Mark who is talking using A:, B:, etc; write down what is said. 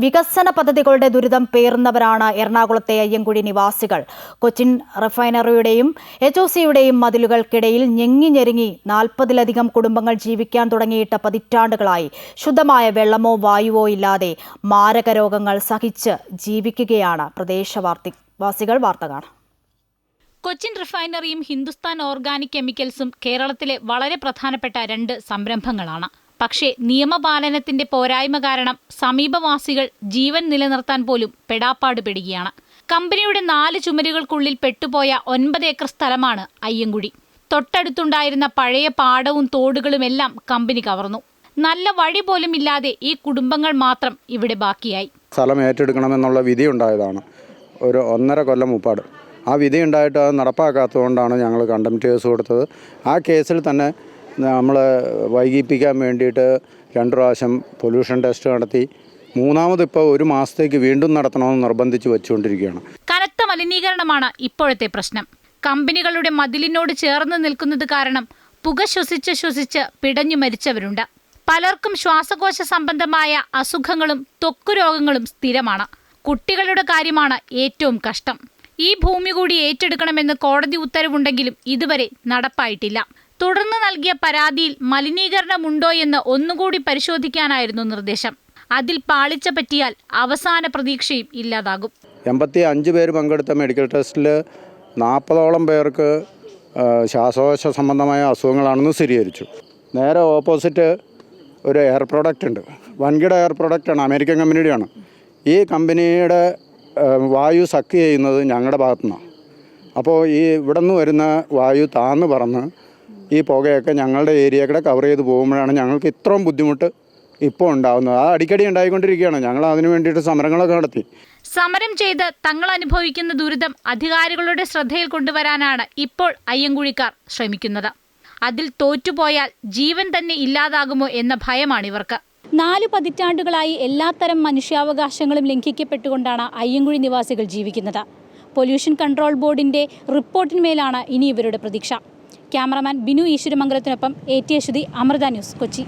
A: വികസന പദ്ധതികളുടെ ദുരിതം പേറുന്നവരാണ് എറണാകുളത്തെ അയ്യങ്കുഴി നിവാസികൾ. കൊച്ചിൻ റിഫൈനറിയുടെയും എച്ച് ഒ സിയുടെയും മതിലുകൾക്കിടയിൽ ഞെങ്ങി ഞെരുങ്ങി നാൽപ്പതിലധികം കുടുംബങ്ങൾ ജീവിക്കാൻ തുടങ്ങിയിട്ട് പതിറ്റാണ്ടുകളായി ശുദ്ധമായ വെള്ളമോ വായുവോ ഇല്ലാതെ മാരക രോഗങ്ങൾ സഹിച്ച് ജീവിക്കുകയാണ് പ്രദേശവാർത്തി വാസികൾ വാർത്ത കാണാം.
B: കൊച്ചിൻ റിഫൈനറിയും ഹിന്ദുസ്ഥാൻ ഓർഗാനിക് കെമിക്കൽസും കേരളത്തിലെ വളരെ പ്രധാനപ്പെട്ട രണ്ട് സംരംഭങ്ങളാണ്. പക്ഷേ നിയമപാലനത്തിന്റെ പോരായ്മ കാരണം സമീപവാസികൾ ജീവൻ നിലനിർത്താൻ പോലും പെടാപ്പാട് പെടുകയാണ്. കമ്പനിയുടെ നാല് ചുമരുകൾക്കുള്ളിൽ പെട്ടുപോയ ഒൻപത് ഏക്കർ സ്ഥലമാണ് അയ്യങ്കുഴി തൊട്ടടുത്തുണ്ടായിരുന്ന പഴയ പാടവും തോടുകളുമെല്ലാം കമ്പനി കവർന്നു. നല്ല വഴി പോലും ഇല്ലാതെ ഈ കുടുംബങ്ങൾ മാത്രം ഇവിടെ ബാക്കിയായി.
C: സ്ഥലം ഏറ്റെടുക്കണമെന്നുള്ള വിധി ഉണ്ടായതാണ്. ഒരു ഒന്നര കൊല്ലം മുപ്പാട്. ആ വിധി ഉണ്ടായിട്ട് അത് നടപ്പാക്കാത്തതുകൊണ്ടാണ് ഞങ്ങൾ കണ്ടംറ്റ് കേസ് കൊടുത്തത്. ആ കേസിൽ തന്നെ നമ്മൾ വൈകിപ്പിക്കാൻ വേണ്ടിയിട്ട് രണ്ട് പ്രാവശ്യം പൊല്യൂഷൻ ടെസ്റ്റ് നടത്തി. മൂന്നാമത് ഇപ്പോൾ ഒരു മാസത്തേക്ക് വീണ്ടും നടത്തണമെന്ന് നിർബന്ധിച്ച് വെച്ചുകൊണ്ടിരിക്കുകയാണ്.
B: കനത്ത മലിനീകരണമാണ് ഇപ്പോഴത്തെ പ്രശ്നം. കമ്പനികളുടെ മതിലിനോട് ചേർന്ന് നിൽക്കുന്നത് കാരണം പുക ശ്വസിച്ച് ശ്വസിച്ച് പിടഞ്ഞു മരിച്ചവരുണ്ട്. പലർക്കും ശ്വാസകോശ സംബന്ധമായ അസുഖങ്ങളും ത്വക്കു രോഗങ്ങളും സ്ഥിരമാണ്. കുട്ടികളുടെ കാര്യമാണ് ഏറ്റവും കഷ്ടം. ഈ ഭൂമി കൂടി ഏറ്റെടുക്കണമെന്ന് കോടതി ഉത്തരവുണ്ടെങ്കിലും ഇതുവരെ നടപ്പായിട്ടില്ല. തുടർന്ന് നൽകിയ പരാതിയിൽ മലിനീകരണമുണ്ടോയെന്ന് ഒന്നുകൂടി പരിശോധിക്കാനായിരുന്നു നിർദ്ദേശം. അതിൽ പാളിച്ച പറ്റിയാൽ അവസാന പ്രതീക്ഷയും ഇല്ലാതാകും.
C: എൺപത്തി അഞ്ച് പേര് പങ്കെടുത്ത മെഡിക്കൽ ടെസ്റ്റിൽ നാൽപ്പതോളം പേർക്ക് ശ്വാസകോശ സംബന്ധമായ അസുഖങ്ങളാണെന്ന് സ്ഥിരീകരിച്ചു. നേരെ ഓപ്പോസിറ്റ് ഒരു എയർ പ്രോഡക്റ്റ് ഉണ്ട്. വൻകിട എയർ പ്രോഡക്റ്റാണ് അമേരിക്കൻ കമ്പനിയുടെയാണ്. ഈ കമ്പനിയുടെ വായു സക്ക് ചെയ്യുന്നത് ഞങ്ങളുടെ ഭാഗത്തുനിന്നാണ് അപ്പോൾ ഈ ഇവിടെ നിന്ന് വരുന്ന വായു താന്ന് പറന്ന് ഈ പുകയൊക്കെ ഞങ്ങളുടെ ഏരിയ കൂടെ കവർ ചെയ്ത് പോകുമ്പോഴാണ് ഞങ്ങൾക്ക് ഇത്രയും ബുദ്ധിമുട്ട് ഇപ്പോൾ ഉണ്ടാകുന്നത് അത് അടിക്കടി ഉണ്ടായിക്കൊണ്ടിരിക്കുകയാണ്. ഞങ്ങൾ അതിനു വേണ്ടിയിട്ട് സമരങ്ങളൊക്കെ നടത്തി.
B: സമരം ചെയ്ത് തങ്ങൾ അനുഭവിക്കുന്ന ദുരിതം അധികാരികളുടെ ശ്രദ്ധയിൽ കൊണ്ടുവരാനാണ് ഇപ്പോൾ അയ്യങ്കുഴിക്കാർ ശ്രമിക്കുന്നത്. അതിൽ തോറ്റുപോയാൽ ജീവൻ തന്നെ ഇല്ലാതാകുമോ എന്ന ഭയമാണ് ഇവർക്ക്.
D: നാല് പതിറ്റാണ്ടുകളായി എല്ലാത്തരം മനുഷ്യാവകാശങ്ങളും ലംഘിക്കപ്പെട്ടുകൊണ്ടാണ് അയ്യങ്കുഴി നിവാസികൾ ജീവിക്കുന്നത്. പൊല്യൂഷൻ കൺട്രോൾ ബോർഡിന്റെ റിപ്പോർട്ടിന്മേലാണ് ഇനി ഇവരുടെ പ്രതീക്ഷ. Cameraman Binu ഈശ്വരമംഗലത്തിനൊപ്പം A T Aswathy Amrita news Kochi.